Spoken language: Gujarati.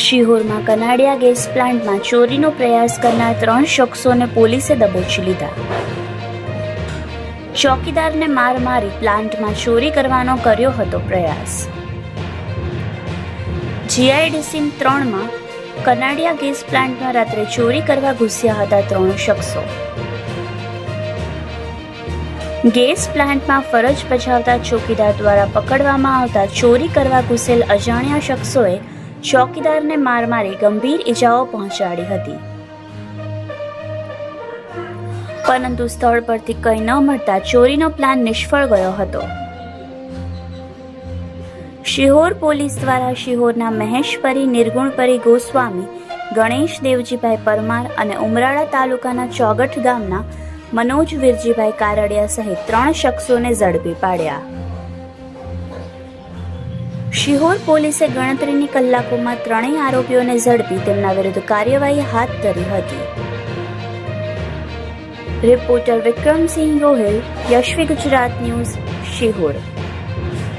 શિહોરમાં કનાડિયા ગેસ પ્લાન્ટમાં ચોરીનો પ્રયાસ કરનાર ત્રણ શખ્સોને પોલીસે દબોચી લીધા. ચોકીદારને માર મારી પ્લાન્ટમાં ચોરી કરવાનો કર્યો હતો પ્રયાસ. જીઆઈડીસી ત્રણમાં કનાડિયા ગેસ પ્લાન્ટમાં રાત્રે ચોરી કરવા ઘૂસ્યા હતા ત્રણ શખ્સો. ગેસ પ્લાન્ટમાં ફરજ બજાવતા ચોકીદાર દ્વારા પકડવામાં આવતા ચોરી કરવા ઘૂસેલ અજાણ્યા શખ્સોએ ચોકીદારને માર મારી ગંભીર ઈજાઓ પહોંચાડી હતી. પરંતુ સ્થળ પરથી કંઈ ન મળતા ચોરીનો પ્લાન નિષ્ફળ ગયો હતો. શિહોર પોલીસ દ્વારા શિહોરના મહેશપરી નિર્ગુણપરી ગોસ્વામી, ગણેશ દેવજીભાઈ પરમાર અને ઉમરાળા તાલુકાના ચોગઠ ગામના મનોજ વિરજીભાઈ કારડિયા સહિત ત્રણ શખ્સોને ઝડપી પાડ્યા. શિહોર પોલીસે ગણતરીની કલાકોમાં ત્રણેય આરોપીઓને ઝડપી તેમના વિરુદ્ધ કાર્યવાહી હાથ ધરી હતી. Reporter Vikramsinh Gohil, Yashvi Gujarat news, Sihor.